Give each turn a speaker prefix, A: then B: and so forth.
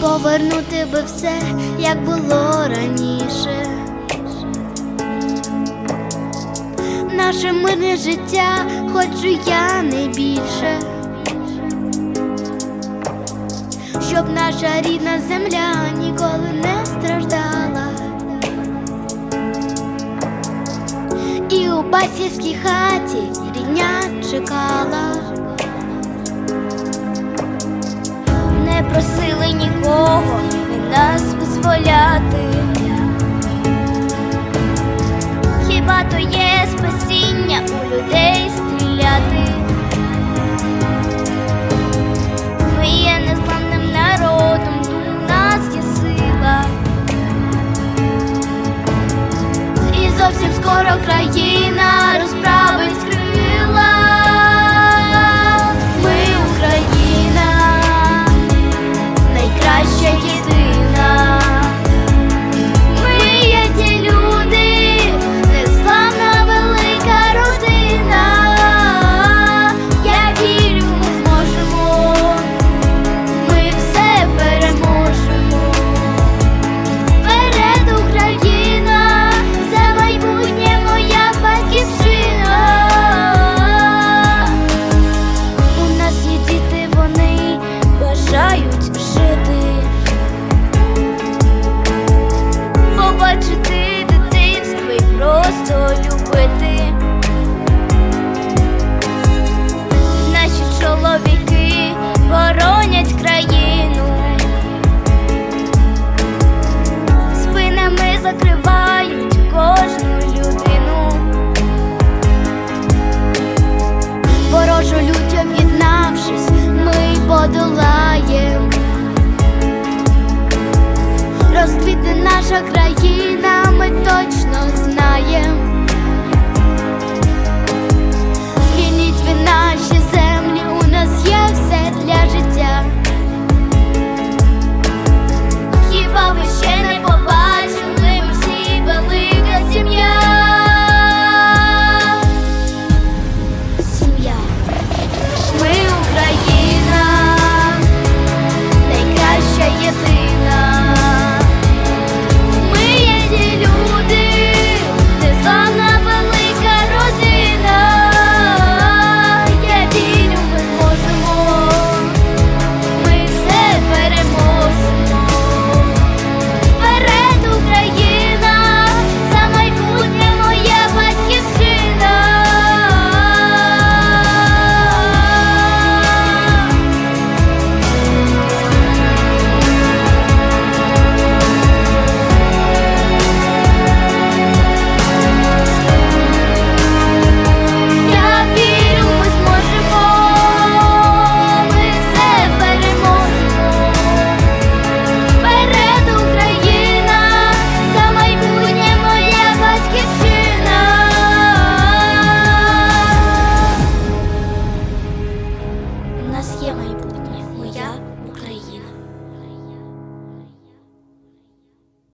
A: Повернути би все, як було раніше. Наше мирне життя хочу я не більше. Щоб наша рідна земля ніколи не страждала. І у батьківській хаті рідня чекала.
B: Нікого не нас визволяти. то любити, наші чоловіки боронять країну, спинами закривають кожну людину, ворожу людь об'єднавшись, ми
A: подолаєм, розквіти наша країна, ми точно знає, Змініть вина. yang.